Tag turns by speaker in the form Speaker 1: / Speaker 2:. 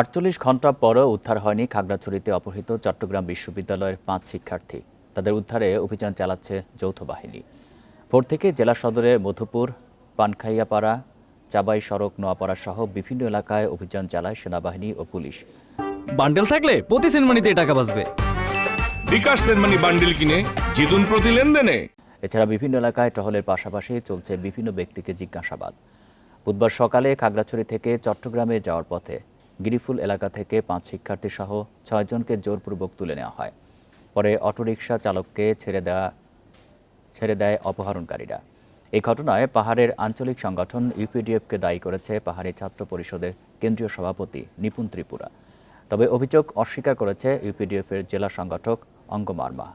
Speaker 1: আটচল্লিশ ঘণ্টা পরও উদ্ধার হয়নি খাগড়াছড়িতে অপহৃত চট্টগ্রাম বিশ্ববিদ্যালয়ের পাঁচ শিক্ষার্থী। তাদের উদ্ধারে অভিযান চালাচ্ছে যৌথ বাহিনী। ভোর থেকে জেলা সদরের মধুপুর পানখাইয়াপাড়া চাবাই সড়ক নোয়াপাড়া সহ বিভিন্ন এলাকায় অভিযান চালায় সেনাবাহিনী ও পুলিশ।
Speaker 2: বান্ডেল থাকলে প্রতি সেনমানিতে টাকা বাঁচবে।
Speaker 3: বিকাশ সেনমানি বান্ডেল কিনে জিতুন প্রতি লেনদেনে।
Speaker 1: এছাড়া বিভিন্ন এলাকায় টহলের পাশাপাশি চলছে বিভিন্ন ব্যক্তিকে জিজ্ঞাসাবাদ। বুধবার সকালে খাগড়াছড়ি থেকে চট্টগ্রামে যাওয়ার পথে গিরিফুল এলাকা থেকে পাঁচ শিক্ষার্থী সহ ছয়জনকে জোরপূর্বক তুলে নেওয়া হয়। পরে অটোরিকশা চালককে ছেড়ে দেওয়া ছেড়ে দেয় অপহরণকারীরা। এই ঘটনায় পাহাড়ের আঞ্চলিক সংগঠন ইউপিডিএফকে দায়ী করেছে পাহাড়ি ছাত্র পরিষদের কেন্দ্রীয় সভাপতি নিপুণ ত্রিপুরা। তবে অভিযোগ অস্বীকার করেছে ইউপিডিএফের জেলা সংগঠক অঙ্গ মার্মা।